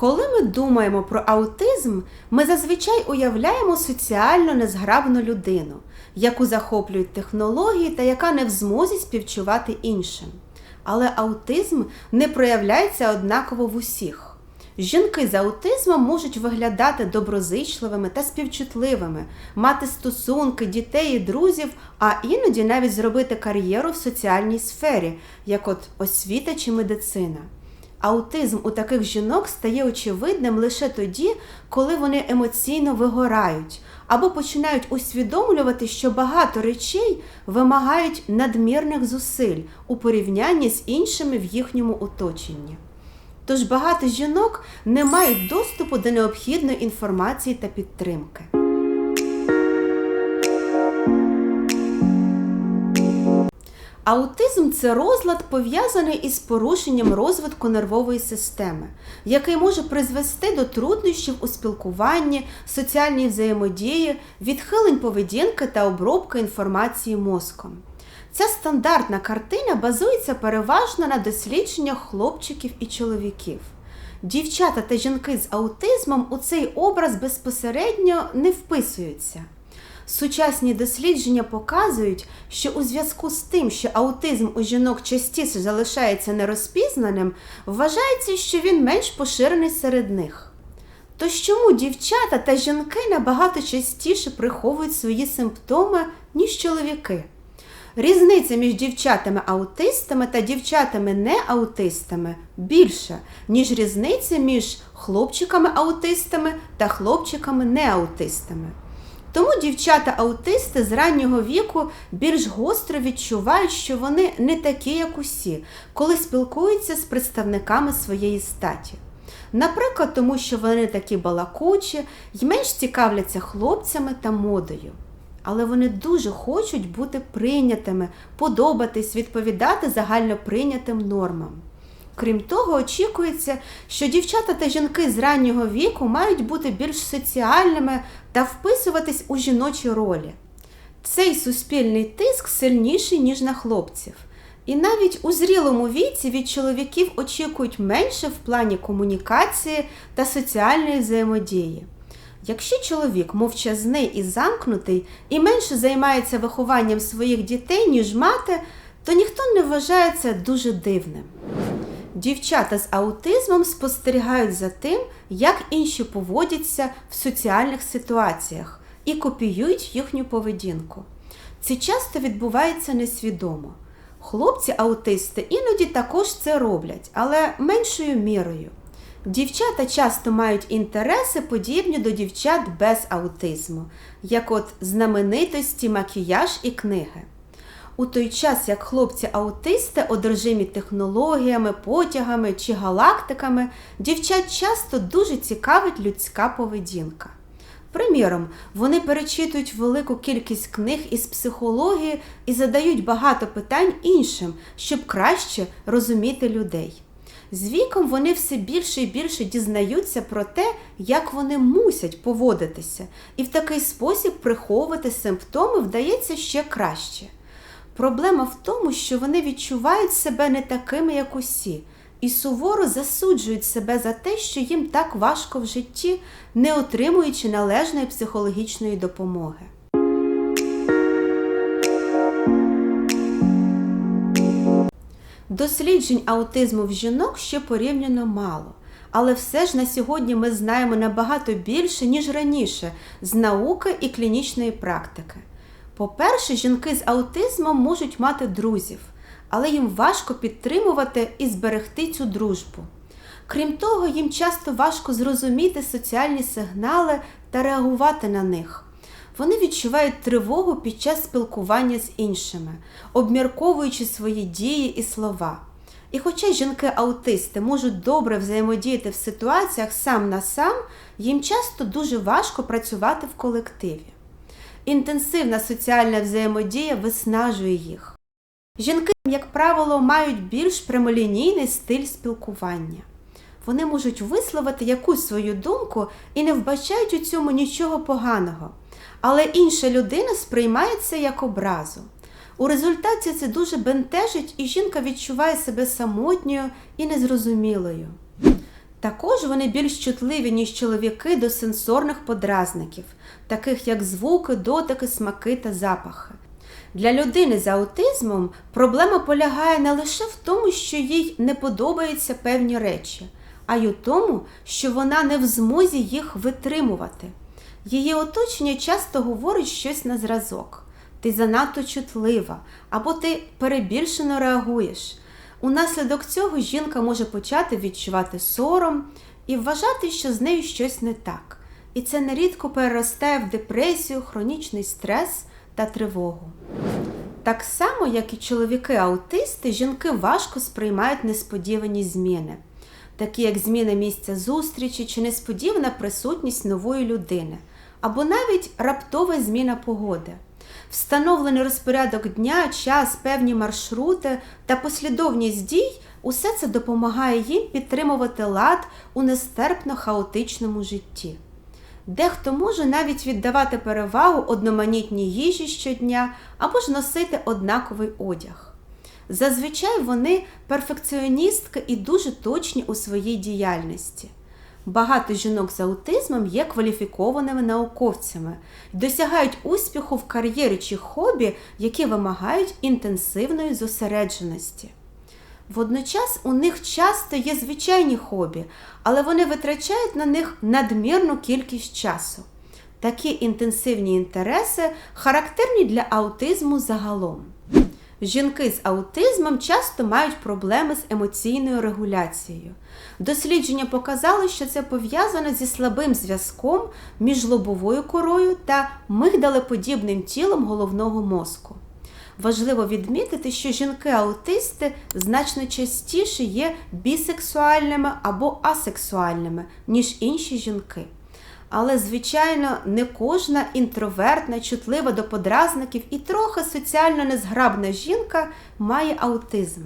Коли ми думаємо про аутизм, ми зазвичай уявляємо соціально незграбну людину, яку захоплюють технології та яка не в змозі співчувати іншим. Але аутизм не проявляється однаково в усіх. Жінки з аутизмом можуть виглядати доброзичливими та співчутливими, мати стосунки, дітей і друзів, а іноді навіть зробити кар'єру в соціальній сфері, як от освіта чи медицина. Аутизм у таких жінок стає очевидним лише тоді, коли вони емоційно вигорають або починають усвідомлювати, що багато речей вимагають надмірних зусиль у порівнянні з іншими в їхньому оточенні. Тож багато жінок не мають доступу до необхідної інформації та підтримки. Аутизм це розлад, пов'язаний із порушенням розвитку нервової системи, який може призвести до труднощів у спілкуванні, соціальній взаємодії, відхилень поведінки та обробки інформації мозком. Ця стандартна картина базується переважно на дослідженнях хлопчиків і чоловіків. Дівчата та жінки з аутизмом у цей образ безпосередньо не вписуються. Сучасні дослідження показують, що у зв'язку з тим, що аутизм у жінок частіше залишається нерозпізнаним, вважається, що він менш поширений серед них. Тож чому дівчата та жінки набагато частіше приховують свої симптоми, ніж чоловіки? Різниця між дівчатами-аутистами та дівчатами-неаутистами більша, ніж різниця між хлопчиками-аутистами та хлопчиками-неаутистами. Тому дівчата-аутисти з раннього віку більш гостро відчувають, що вони не такі, як усі, коли спілкуються з представниками своєї статі. Наприклад, тому що вони такі балакучі й менш цікавляться хлопцями та модою. Але вони дуже хочуть бути прийнятими, подобатись, відповідати загально прийнятим нормам. Крім того, очікується, що дівчата та жінки з раннього віку мають бути більш соціальними та вписуватись у жіночі ролі. Цей суспільний тиск сильніший, ніж на хлопців. І навіть у зрілому віці від чоловіків очікують менше в плані комунікації та соціальної взаємодії. Якщо чоловік мовчазний і замкнутий і менше займається вихованням своїх дітей, ніж мати, то ніхто не вважає це дуже дивним. Дівчата з аутизмом спостерігають за тим, як інші поводяться в соціальних ситуаціях і копіюють їхню поведінку. Це часто відбувається несвідомо. Хлопці-аутисти іноді також це роблять, але меншою мірою. Дівчата часто мають інтереси, подібні до дівчат без аутизму, як от знаменитості, макіяж і книги. У той час, як хлопці-аутисти, одержимі технологіями, потягами чи галактиками, дівчат часто дуже цікавить людська поведінка. Приміром, вони перечитують велику кількість книг із психології і задають багато питань іншим, щоб краще розуміти людей. З віком вони все більше і більше дізнаються про те, як вони мусять поводитися, і в такий спосіб приховувати симптоми вдається ще краще. Проблема в тому, що вони відчувають себе не такими, як усі, і суворо засуджують себе за те, що їм так важко в житті, не отримуючи належної психологічної допомоги. Досліджень аутизму в жінок ще порівняно мало, але все ж на сьогодні ми знаємо набагато більше, ніж раніше, з науки і клінічної практики. По-перше, жінки з аутизмом можуть мати друзів, але їм важко підтримувати і зберегти цю дружбу. Крім того, їм часто важко зрозуміти соціальні сигнали та реагувати на них. Вони відчувають тривогу під час спілкування з іншими, обмірковуючи свої дії і слова. І хоча жінки-аутисти можуть добре взаємодіяти в ситуаціях сам на сам, їм часто дуже важко працювати в колективі. Інтенсивна соціальна взаємодія виснажує їх. Жінки, як правило, мають більш прямолінійний стиль спілкування. Вони можуть висловити якусь свою думку і не вбачають у цьому нічого поганого, але інша людина сприймає це як образу. У результаті це дуже бентежить, і жінка відчуває себе самотньою і незрозумілою. Також вони більш чутливі, ніж чоловіки до сенсорних подразників, таких як звуки, дотики, смаки та запахи. Для людини з аутизмом проблема полягає не лише в тому, що їй не подобаються певні речі, а й у тому, що вона не в змозі їх витримувати. Її оточення часто говорить щось на зразок. Ти занадто чутлива, або ти перебільшено реагуєш. Унаслідок цього жінка може почати відчувати сором і вважати, що з нею щось не так. І це нерідко переростає в депресію, хронічний стрес та тривогу. Так само, як і чоловіки-аутисти, жінки важко сприймають несподівані зміни, такі як зміна місця зустрічі чи несподівана присутність нової людини, або навіть раптова зміна погоди. Встановлений розпорядок дня, час, певні маршрути та послідовність дій усе це допомагає їм підтримувати лад у нестерпно хаотичному житті. Дехто може навіть віддавати перевагу одноманітній їжі щодня або ж носити однаковий одяг. Зазвичай вони перфекціоністки і дуже точні у своїй діяльності. Багато жінок з аутизмом є кваліфікованими науковцями досягають успіху в кар'єрі чи хобі, які вимагають інтенсивної зосередженості. Водночас у них часто є звичайні хобі, але вони витрачають на них надмірну кількість часу. Такі інтенсивні інтереси характерні для аутизму загалом. Жінки з аутизмом часто мають проблеми з емоційною регуляцією. Дослідження показали, що це пов'язано зі слабим зв'язком між лобовою корою та мигдалеподібним тілом головного мозку. Важливо відмітити, що жінки-аутисти значно частіше є бісексуальними або асексуальними, ніж інші жінки. Але, звичайно, не кожна інтровертна, чутлива до подразників і трохи соціально незграбна жінка має аутизм.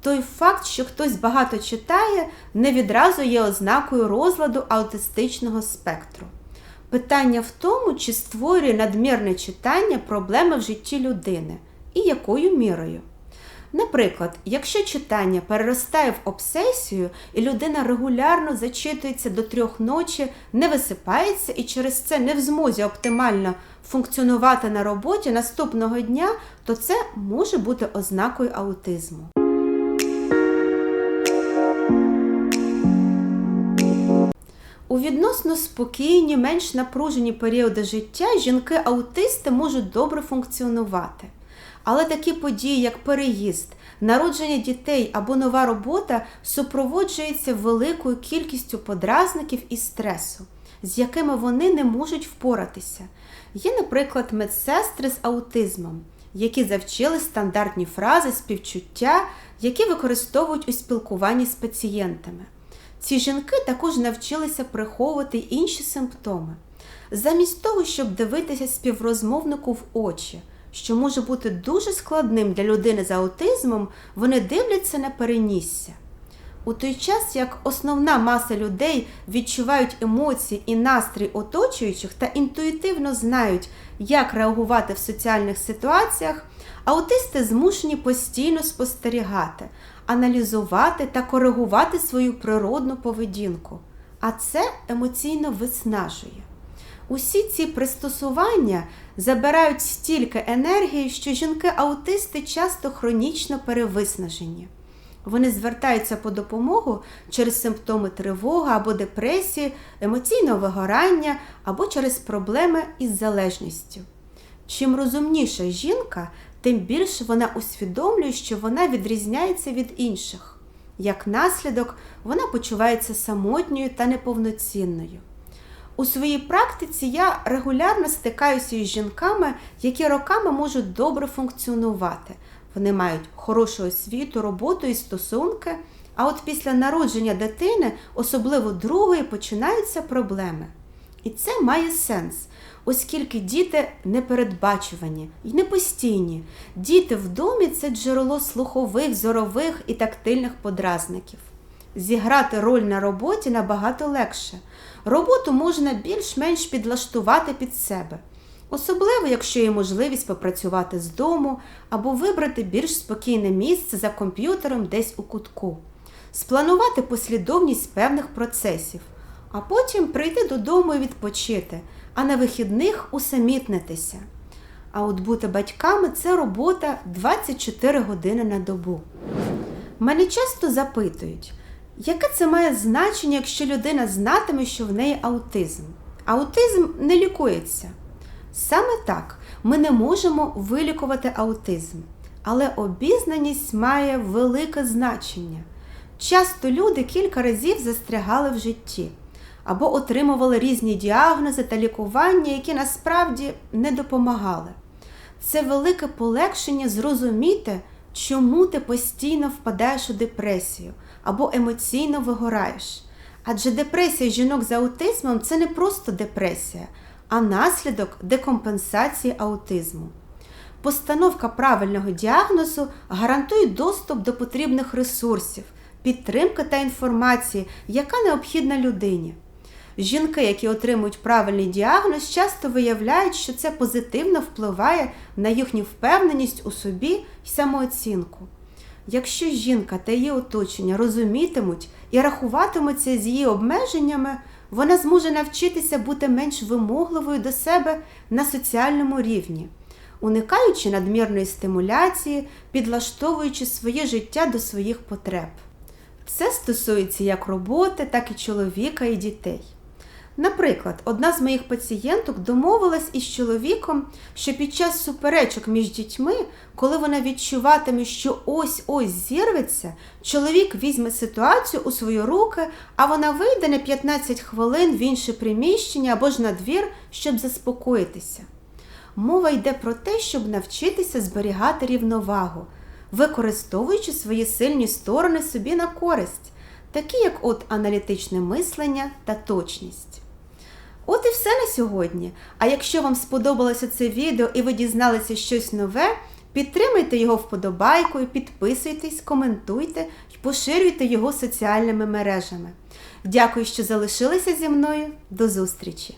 Той факт, що хтось багато читає, не відразу є ознакою розладу аутистичного спектру. Питання в тому, чи створює надмірне читання проблеми в житті людини і якою мірою. Наприклад, якщо читання переростає в обсесію, і людина регулярно зачитується до трьох ночі, не висипається і через це не в змозі оптимально функціонувати на роботі наступного дня, то це може бути ознакою аутизму. У відносно спокійні, менш напружені періоди життя жінки-аутисти можуть добре функціонувати. Але такі події, як переїзд, народження дітей або нова робота, супроводжуються великою кількістю подразників і стресу, з якими вони не можуть впоратися. Є, наприклад, медсестри з аутизмом, які завчили стандартні фрази співчуття, які використовують у спілкуванні з пацієнтами. Ці жінки також навчилися приховувати інші симптоми, замість того, щоб дивитися співрозмовнику в очі що може бути дуже складним для людини з аутизмом, вони дивляться на перенісся. У той час, як основна маса людей відчувають емоції і настрій оточуючих та інтуїтивно знають, як реагувати в соціальних ситуаціях, аутисти змушені постійно спостерігати, аналізувати та коригувати свою природну поведінку. А це емоційно виснажує. Усі ці пристосування забирають стільки енергії, що жінки-аутисти часто хронічно перевиснажені. Вони звертаються по допомогу через симптоми тривоги або депресії, емоційного вигорання або через проблеми із залежністю. Чим розумніша жінка, тим більше вона усвідомлює, що вона відрізняється від інших. Як наслідок, вона почувається самотньою та неповноцінною. У своїй практиці я регулярно стикаюся із жінками, які роками можуть добре функціонувати. Вони мають хорошу освіту, роботу і стосунки. А от після народження дитини, особливо другої, починаються проблеми. І це має сенс, оскільки діти непередбачувані і непостійні. Діти в домі це джерело слухових, зорових і тактильних подразників. Зіграти роль на роботі набагато легше. Роботу можна більш-менш підлаштувати під себе, особливо, якщо є можливість попрацювати з дому або вибрати більш спокійне місце за комп'ютером десь у кутку. спланувати послідовність певних процесів, а потім прийти додому і відпочити, а на вихідних усамітнитися. А от бути батьками це робота 24 години на добу. Мене часто запитують, яке це має значення, якщо людина знатиме, що в неї аутизм. Аутизм не лікується. Саме так, ми не можемо вилікувати аутизм, але обізнаність має велике значення. Часто люди кілька разів застрягали в житті або отримували різні діагнози та лікування, які насправді не допомагали. Це велике полегшення зрозуміти, чому ти постійно впадаєш у депресію або емоційно вигораєш. Адже депресія жінок з аутизмом це не просто депресія, а наслідок декомпенсації аутизму. Постановка правильного діагнозу гарантує доступ до потрібних ресурсів, підтримки та інформації, яка необхідна людині. Жінки, які отримують правильний діагноз, часто виявляють, що це позитивно впливає на їхню впевненість у собі і самооцінку. Якщо жінка та її оточення розумітимуть і рахуватимуться з її обмеженнями, вона зможе навчитися бути менш вимогливою до себе на соціальному рівні, уникаючи надмірної стимуляції, підлаштовуючи своє життя до своїх потреб. Це стосується як роботи, так і чоловіка і дітей. Наприклад, одна з моїх пацієнток домовилась із чоловіком, що під час суперечок між дітьми, коли вона відчуватиме, що ось-ось зірветься, чоловік візьме ситуацію у свої руки, а вона вийде на 15 хвилин в інше приміщення або ж на двір, щоб заспокоїтися. Мова йде про те, щоб навчитися зберігати рівновагу, використовуючи свої сильні сторони собі на користь, такі як от аналітичне мислення та точність. Сьогодні. А якщо вам сподобалося це відео і ви дізналися щось нове, підтримайте його вподобайкою, підписуйтесь, коментуйте і поширюйте його соціальними мережами. Дякую, що залишилися зі мною. До зустрічі!